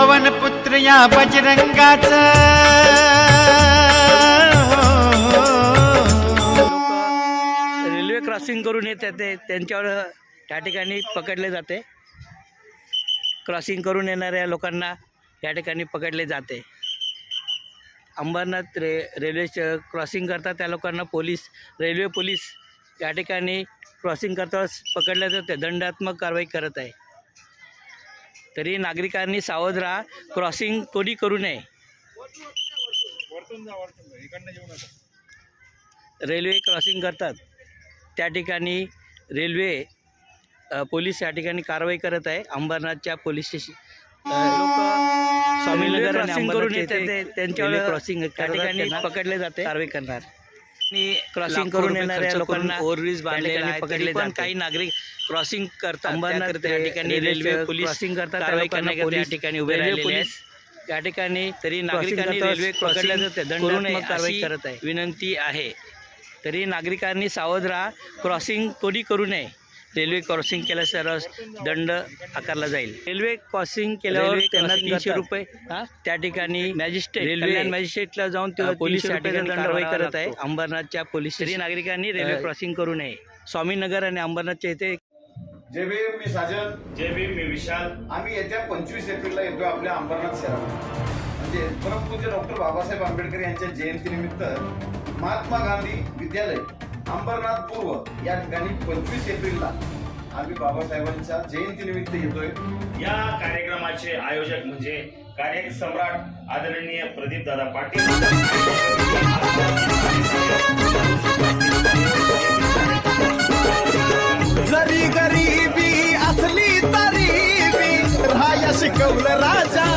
या बजरंगाच. Railway crossing करून येतात ते त्यांच्यावर त्या ठिकाणी पकडले जाते. क्रॉसिंग करून येणाऱ्या लोकांना या ठिकाणी पकडले जाते. अंबरनाथ रे रेल्वे क्रॉसिंग करता त्या लोकांना पोलीस रेल्वे पोलीस या ठिकाणी क्रॉसिंग करता पकडले जाते दंडात्मक कारवाई करत आहे. तरी नागरिकांनी सावध राहा. क्रॉसिंग कोणी करू नये. रेल्वे क्रॉसिंग करतात. त्या ठिकाणी रेल्वे पोलीस या ठिकाणी कारवाई करत आहे. अंबरनाथच्या पोलीस स्टेशन लोक स्वामीनगर आणि करून त्यांच्यावर क्रॉसिंग त्या ठिकाणी पकडले जाते. कारवाई करणार. क्रॉसिंग करून येणाऱ्या लोकांना ओव्हरब्रिज बांधलेले पकडले पण काही नागरिक क्रॉसिंग करतात अंबरनाथ त्या ठिकाणी रेल्वे पोलीस क्रॉसिंग करतात कारवाई करण्याकरिता या ठिकाणी उभे राहिलेले आहेत. त्या ठिकाणी तरी नागरिकांनी रेल्वे पकडल्या जाते दंडात्मक कारवाई करत आहे. विनंती आहे. तरी नागरिकांनी सावध राहा क्रॉसिंग कोणी करू नये. रेल्वे क्रॉसिंग केल्यास दंड आकारला जाईल. रेल्वे क्रॉसिंग केल्यावर त्यांना तीनशे रुपये त्या ठिकाणी मॅजिस्ट्रेट रेल्वे मॅजिस्ट्रेटला जाऊन तेव्हा पोलीस कारवाई करत आहे. अंबरनाथच्या पोलीस नागरिकांनी रेल्वे क्रॉसिंग करू नये. स्वामीनगर आणि अंबरनाथच्या इथे जय भीम मी साजन. जय भीम मी विशाल. आम्ही येत्या पंचवीस एप्रिलला येतोय आपल्या अंबरनाथ शहरात म्हणजे परमपूज्य डॉक्टर बाबासाहेब आंबेडकर यांच्या जयंतीनिमित्त महात्मा गांधी विद्यालय अंबरनाथ पूर्व या ठिकाणी पंचवीस एप्रिलला आम्ही बाबासाहेबांच्या जयंतीनिमित्त येतोय. या कार्यक्रमाचे आयोजक म्हणजे कार्यक सम्राट आदरणीय प्रदीप दादा पाटील. जरी गरिबी असली तरी बी राया शिकवलं राजा